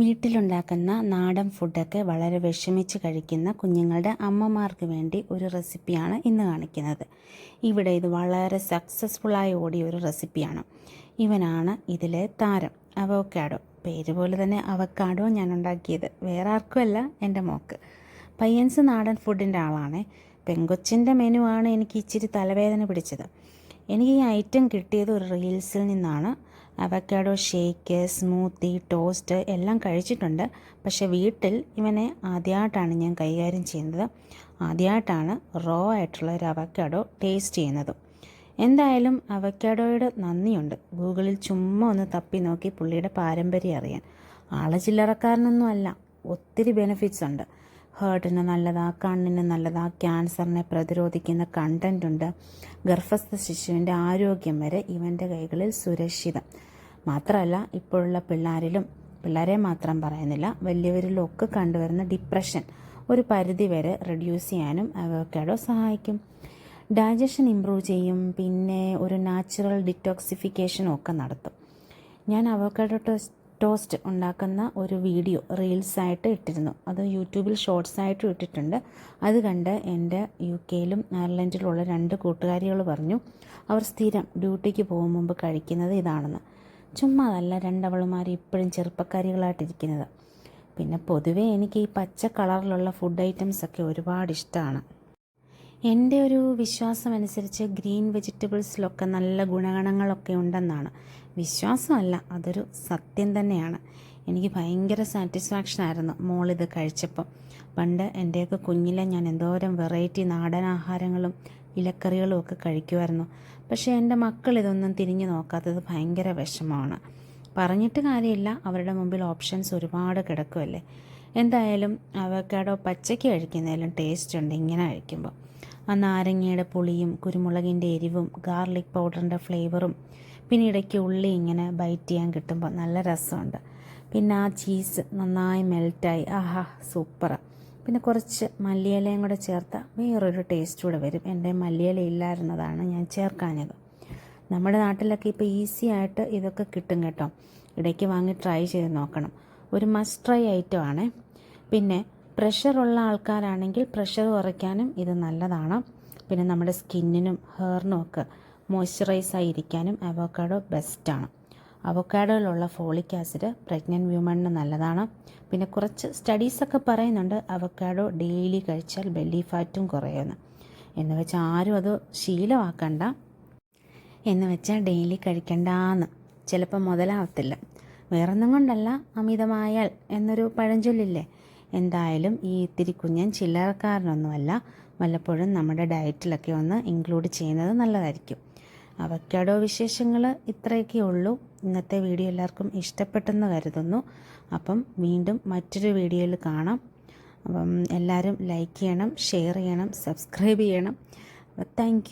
വീട്ടിലുണ്ടാക്കുന്ന നാടൻ ഫുഡൊക്കെ വളരെ വിഷമിച്ച് കഴിക്കുന്ന കുഞ്ഞുങ്ങളുടെ അമ്മമാർക്ക് വേണ്ടി ഒരു റെസിപ്പിയാണ് ഇന്ന് കാണിക്കുന്നത്. ഇവിടെ ഇത് വളരെ സക്സസ്ഫുള്ളായി ഓടിയ ഒരു റെസിപ്പിയാണ് ഇവനാണ് ഇതിലെ താരം അവോക്കാഡോ പേര് പോലെ തന്നെ അവക്കാഡോ ഞാൻ ഉണ്ടാക്കിയത്. വേറെ ആർക്കുമല്ല എന്റെ മോക്ക്. പയ്യൻസ് നാടൻ ഫുഡിന്റെ ആളാണ്. പെങ്കൊച്ചിന്റെ മെനു ആണ് എനിക്ക് ഇച്ചിരി തലവേദന പിടിച്ചത്. എനിക്ക് ഈ ഐറ്റം കിട്ടിയത് ഒരു റീൽസിൽ നിന്നാണ്. അവക്കാഡോ ഷേക്ക് സ്മൂത്തി ടോസ്റ്റ് എല്ലാം കഴിച്ചിട്ടുണ്ട്. പക്ഷേ വീട്ടിൽ ഇവനെ ആദ്യമായിട്ടാണ് ഞാൻ കൈകാര്യം ചെയ്യുന്നത്. ആദ്യമായിട്ടാണ് റോ ആയിട്ടുള്ള ഒരു അവക്കാഡോ ടേസ്റ്റ് ചെയ്യുന്നത്. എന്തായാലും അവക്കാഡോയുടെ നന്ദിയുണ്ട്. ഗൂഗിളിൽ ചുമ്മാ ഒന്ന് തപ്പി നോക്കി പുള്ളിയുടെ പാരമ്പര്യം അറിയാൻ. ആളെ ചില്ലറക്കാരനൊന്നും അല്ല. ഒത്തിരി ബെനിഫിറ്റ്സ് ഉണ്ട്. ഹേർട്ടിന് നല്ലതാ കണ്ണിന് നല്ലതാ ക്യാൻസറിനെ പ്രതിരോധിക്കുന്ന കണ്ടന്റ് ഉണ്ട്. ഗർഭസ്ഥ ശിശുവിന്റെ ആരോഗ്യം വരെ ഇവന്റെ കൈകളിൽ സുരക്ഷിതം. മാത്രമല്ല ഇപ്പോഴുള്ള പിള്ളേരിലും പിള്ളേരെ മാത്രം പറയുന്നില്ല വലിയവരിലും ഒക്കെ കണ്ടുവരുന്ന ഡിപ്രഷൻ ഒരു പരിധി വരെ റെഡ്യൂസ് ചെയ്യാനും അവക്കാഡോ സഹായിക്കും. ഡൈജഷൻ ഇമ്പ്രൂവ് ചെയ്യും പിന്നെ ഒരു നാച്ചുറൽ ഡിറ്റോക്സിഫിക്കേഷനും ഒക്കെ നടത്തും. ഞാൻ അവക്കാഡോ ടോസ്റ്റ് ടോസ്റ്റ് ഉണ്ടാക്കുന്ന ഒരു വീഡിയോ റീൽസായിട്ട് ഇട്ടിരുന്നു. അത് യൂട്യൂബിൽ ഷോർട്സ് ആയിട്ട് ഇട്ടിട്ടുണ്ട്. അത് കണ്ട് എന്റെ യു കെയിലും അയർലൻഡിലുള്ള രണ്ട് കൂട്ടുകാരികൾ പറഞ്ഞു അവർ സ്ഥിരം ഡ്യൂട്ടിക്ക് പോകും മുമ്പ് കഴിക്കുന്നത് ഇതാണെന്ന്. ചുമ്മാ അതല്ല രണ്ടവളുമാർ ഇപ്പോഴും ചെറുപ്പക്കാരികളായിട്ടിരിക്കുന്നത് പിന്നെ പൊതുവേ എനിക്ക് ഈ പച്ച കളറിലുള്ള ഫുഡ് ഐറ്റംസ് ഒക്കെ ഒരുപാട് ഇഷ്ടമാണ്. എന്റെ ഒരു വിശ്വാസം അനുസരിച്ച് ഗ്രീൻ വെജിറ്റബിൾസിലൊക്കെ നല്ല ഗുണഗണങ്ങളൊക്കെ ഉണ്ടെന്നാണ്. വിശ്വാസമല്ല അതൊരു സത്യം തന്നെയാണ്. എനിക്ക് ഭയങ്കര സാറ്റിസ്ഫാക്ഷൻ ആയിരുന്നു മോളിത് കഴിച്ചപ്പോൾ പണ്ട് എന്റെയൊക്കെ കുഞ്ഞിലെ ഞാൻ എന്തോരം വെറൈറ്റി നാടൻ ആഹാരങ്ങളും ഇലക്കറികളും ഒക്കെ കഴിക്കുമായിരുന്നു. പക്ഷേ എന്റെ മക്കൾ ഇതൊന്നും തിരിഞ്ഞു നോക്കാത്തത് ഭയങ്കര വിഷമമാണ്. പറഞ്ഞിട്ട് കാര്യമില്ല അവരുടെ മുമ്പിൽ ഓപ്ഷൻസ് ഒരുപാട് കിടക്കുമല്ലേ. എന്തായാലും അവക്കാടോ പച്ചയ്ക്ക് കഴിക്കുന്നതിലും ടേസ്റ്റ് ഉണ്ട് ഇങ്ങനെ കഴിക്കുമ്പോൾ ആ നാരങ്ങയുടെ പുളിയും കുരുമുളകിന്റെ എരിവും ഗാർലിക് പൗഡറിന്റെ ഫ്ലേവറും പിന്നെ ഇടയ്ക്ക് ഉള്ളി ഇങ്ങനെ ബൈറ്റ് ചെയ്യാൻ കിട്ടുമ്പോൾ നല്ല രസമുണ്ട്. പിന്നെ ആ ചീസ് നന്നായി മെൽറ്റായി ആഹാ സൂപ്പറാണ് പിന്നെ കുറച്ച് മല്ലിയിലയും കൂടെ ചേർത്ത വേറൊരു ടേസ്റ്റ് കൂടെ വരും. എന്റെ മല്ലിയില ഇല്ലായിരുന്നതാണ് ഞാൻ ചേർക്കാഞ്ഞത്. നമ്മുടെ നാട്ടിലൊക്കെ ഇപ്പോൾ ഈസി ആയിട്ട് ഇതൊക്കെ കിട്ടും കേട്ടോ. ഇടയ്ക്ക് വാങ്ങി ട്രൈ ചെയ്ത് നോക്കണം. ഒരു മസ്റ്റ് ട്രൈ ഐറ്റം ആണ്. പിന്നെ പ്രഷറുള്ള ആൾക്കാരാണെങ്കിൽ പ്രഷർ കുറയ്ക്കാനും ഇത് നല്ലതാണ്. പിന്നെ നമ്മുടെ സ്കിന്നിനും ഹെയറിനും ഒക്കെ മോയ്സ്ചറൈസ് ആയിരിക്കാനും അവോക്കാഡോ ബെസ്റ്റാണ് അവോക്കാഡോയിലുള്ള ഫോളിക് ആസിഡ് പ്രഗ്നന്റ് വ്യൂമണിന് നല്ലതാണ്. പിന്നെ കുറച്ച് സ്റ്റഡീസൊക്കെ പറയുന്നുണ്ട് അവക്കാഡോ ഡെയിലി കഴിച്ചാൽ ബെല്ലി ഫാറ്റും കുറയുമെന്ന്. എന്ന് വെച്ചാൽ ആരും അത് ശീലമാക്കണ്ട. എന്ന് വെച്ചാൽ ഡെയിലി കഴിക്കണ്ടാന്ന്. ചിലപ്പോൾ മുതലാവത്തില്ല. വേറൊന്നും കൊണ്ടല്ല അമിതമായാൽ എന്നൊരു പഴഞ്ചൊല്ലില്ലേ? എന്തായാലും ഈ ഇത്തിരി കുഞ്ഞൻ ചില്ലറക്കാരനൊന്നുമല്ല. വല്ലപ്പോഴും നമ്മുടെ ഡയറ്റിലൊക്കെ ഒന്ന് ഇൻക്ലൂഡ് ചെയ്യുന്നത് നല്ലതായിരിക്കും. അവക്കാഡോ വിശേഷങ്ങൾ ഇത്രയൊക്കെ ഉള്ളൂ. ഇന്നത്തെ വീഡിയോ എല്ലാവർക്കും ഇഷ്ടപ്പെട്ടെന്ന് കരുതുന്നു. അപ്പം വീണ്ടും മറ്റൊരു വീഡിയോയിൽ കാണാം. അപ്പം എല്ലാവരും ലൈക്ക് ചെയ്യണം ഷെയർ ചെയ്യണം സബ്സ്ക്രൈബ് ചെയ്യണം. താങ്ക്